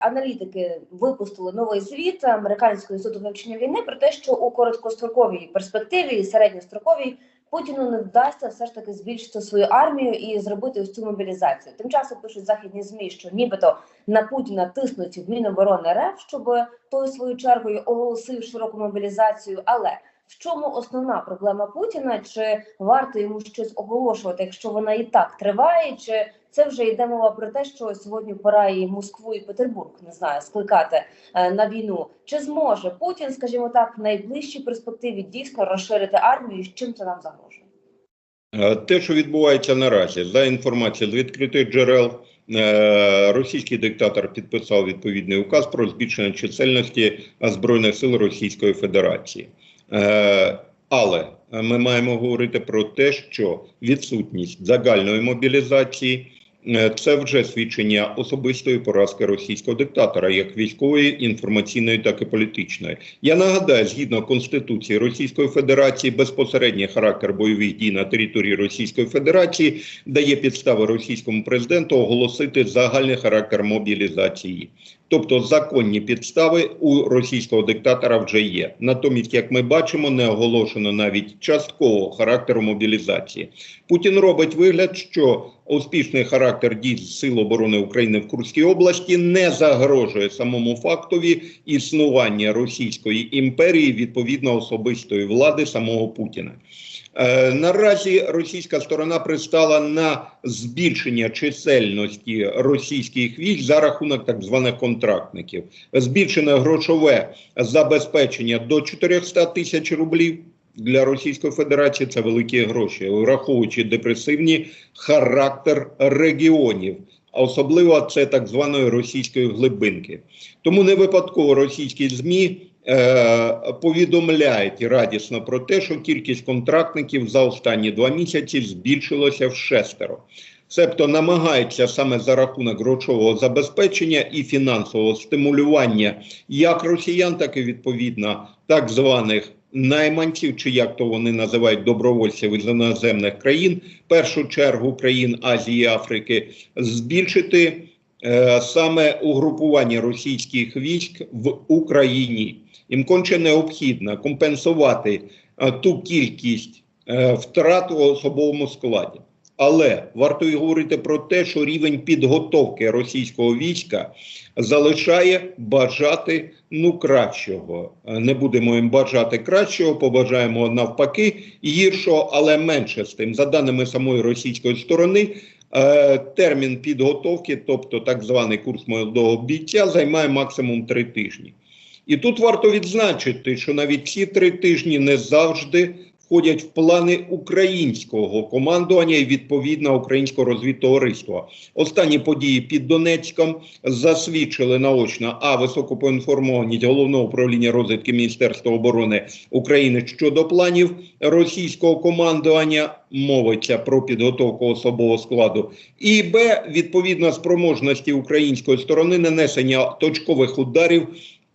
аналітики випустили новий звіт американського інституту вивчення війни про те, що у короткостроковій перспективі і середньостроковій Путіну не вдасться все ж таки збільшити свою армію і зробити ось цю мобілізацію. Тим часом пишуть західні змі, що нібито на Путіна тиснуть в Міноборони РФ, щоб той свою чергою оголосив широку мобілізацію. Але в чому основна проблема Путіна? Чи варто йому щось оголошувати, якщо вона і так триває? Чи це вже йде мова про те, що сьогодні пора і Москву і Петербург не знаю скликати е, на війну? Чи зможе Путін, скажімо так, в найближчій перспективі дійсно розширити армію? з Чим це нам загрожує? Е, Те, що відбувається наразі, за інформацією з відкритих джерел, е, російський диктатор підписав відповідний указ про збільшення чисельності збройних сил Російської Федерації. Е, Але ми маємо говорити про те, що відсутність загальної мобілізації це вже свідчення особистої поразки російського диктатора, як військової, інформаційної, так і політичної. Я нагадаю, згідно Конституції Російської Федерації, безпосередній характер бойових дій на території Російської Федерації дає підстави російському президенту оголосити загальний характер мобілізації. Тобто законні підстави у російського диктатора вже є. Натомість, як ми бачимо, не оголошено навіть часткового характеру мобілізації. Путін робить вигляд, що успішний характер дій Сил оборони України в Курській області не загрожує самому фактові існування Російської імперії відповідно особистої влади самого Путіна. Е, наразі російська сторона пристала на збільшення чисельності російських військ за рахунок так званих контрактників. Збільшене грошове забезпечення до 400 тисяч рублів. Для Російської Федерації це великі гроші, враховуючи депресивний характер регіонів, а особливо це так званої російської глибинки. Тому не випадково російські змі е, повідомляють радісно про те, що кількість контрактників за останні два місяці збільшилася в шестеро. Себто намагається саме за рахунок грошового забезпечення і фінансового стимулювання як росіян, так і відповідно так званих найманців, чи як то вони називають добровольців із іноземних країн, в першу чергу країн Азії і Африки, збільшити е, саме угрупування російських військ в Україні. Їм конче необхідно компенсувати е, ту кількість е, втрат у особовому складі. Але варто й говорити про те, що рівень підготовки російського війська залишає бажати ну кращого. Не будемо їм бажати кращого, побажаємо навпаки гіршого, але менше з тим. За даними самої російської сторони, е, термін підготовки, тобто так званий курс молодого бійця, займає максимум три тижні. І тут варто відзначити, що навіть ці три тижні не завжди входять в плани українського командування і відповідно українського розвідтовариства. Останні події під Донецьком засвідчили наочно а високу поінформованість головного управління розвідки Міністерства оборони України щодо планів російського командування. Мовиться про підготовку особового складу, і б відповідно спроможності української сторони нанесення точкових ударів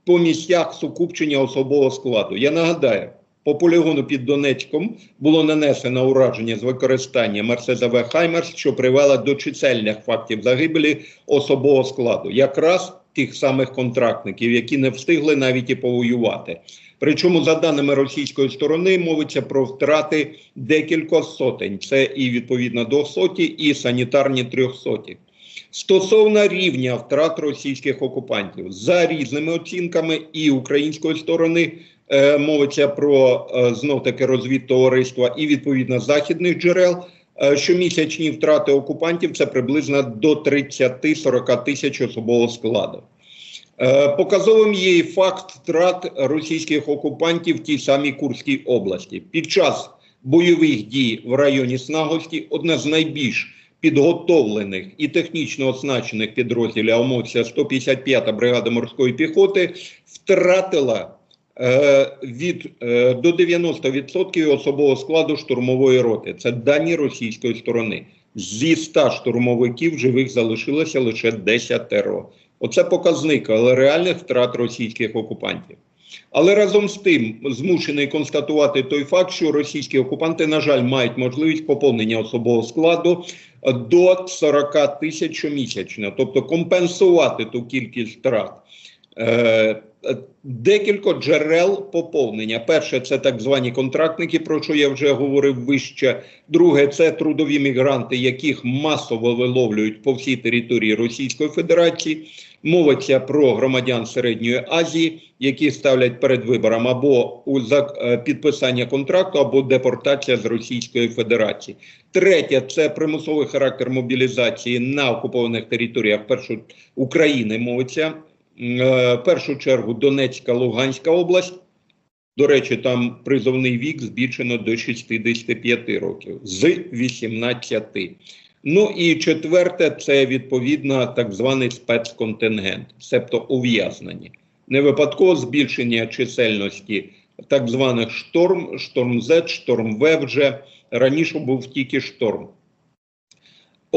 по місцях сукупчення особового складу. Я нагадаю. По полігону під Донецьком було нанесено ураження з використанням РСЗВ Хаймерс, що привело до чисельних фактів загибелі особового складу, якраз тих самих контрактників, які не встигли навіть і повоювати. Причому, за даними російської сторони, мовиться про втрати декілька сотень. Це і відповідно двохсоті, і санітарні трьохсоті. Стосовно рівня втрат російських окупантів за різними оцінками і української сторони мовиться про е, знов таки розвідтовариства і відповідно західних джерел. е, Щомісячні втрати окупантів це приблизно до 30-40 тисяч особового складу. Е, Показовим є і факт втрат російських окупантів в тій самій Курській області. Під час бойових дій в районі Снагості одна з найбільш підготовлених і технічно оснащених підрозділів АМОЦя 155-та бригада морської піхоти втратила е, від е, до 90% особового складу штурмової роти. Це дані російської сторони. Зі 100 штурмовиків живих залишилося лише 10. Оце показник, але реальних втрат російських окупантів. Але разом з тим змушений констатувати той факт, що російські окупанти, на жаль, мають можливість поповнення особового складу до 40 тисяч щомісячно, тобто компенсувати ту кількість втрат. Е, Декілька джерел поповнення. Перше, це так звані контрактники, про що я вже говорив вище. Друге, це трудові мігранти, яких масово виловлюють по всій території Російської Федерації. Мовиться про громадян Середньої Азії, які ставлять перед вибором або у е, підписання контракту, або депортація з Російської Федерації. Третє це примусовий характер мобілізації на окупованих територіях першу України. Мовиться в першу чергу Донецька, Луганська область. До речі, там призовний вік збільшено до 65 років з 18. Ну і четверте, це відповідно так званий спецконтингент, себто ув'язнені. Не випадково збільшення чисельності так званих шторм, шторм Z, шторм В вже раніше був тільки шторм.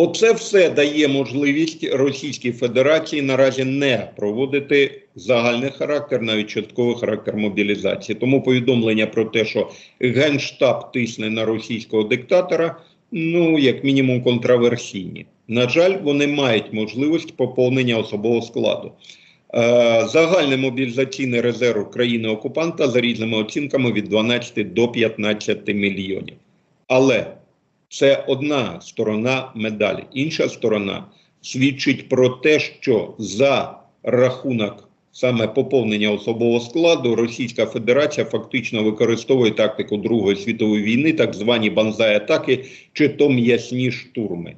Оце все дає можливість Російській Федерації наразі не проводити загальний характер, навіть частковий характер мобілізації. Тому повідомлення про те, що Генштаб тисне на російського диктатора, ну як мінімум контраверсійні. На жаль, вони мають можливість поповнення особового складу. Е, Загальний мобілізаційний резерв країни окупанта за різними оцінками від 12 до 15 мільйонів. Але це одна сторона медалі. Інша сторона свідчить про те, що за рахунок саме поповнення особового складу Російська Федерація фактично використовує тактику Другої світової війни, так звані банзай-атаки чи то м'ясні штурми.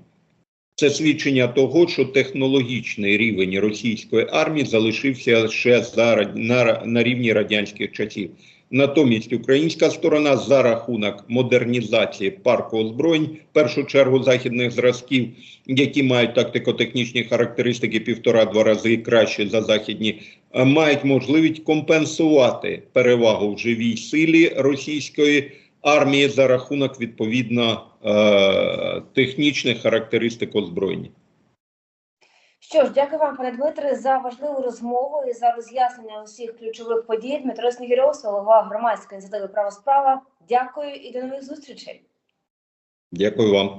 Це свідчення того, що технологічний рівень російської армії залишився ще за, на, на рівні радянських часів. Натомість українська сторона за рахунок модернізації парку озброєнь, в першу чергу західних зразків, які мають тактико-технічні характеристики півтора-два рази краще за західні, е, мають можливість компенсувати перевагу в живій силі російської армії за рахунок відповідно е, технічних характеристик озброєння. Що ж, дякую вам, пане Дмитре, за важливу розмову і за роз'яснення усіх ключових подій. Дмитро Снігірьов, голова громадської ініціативи «Права справа». Дякую і до нових зустрічей. Дякую вам.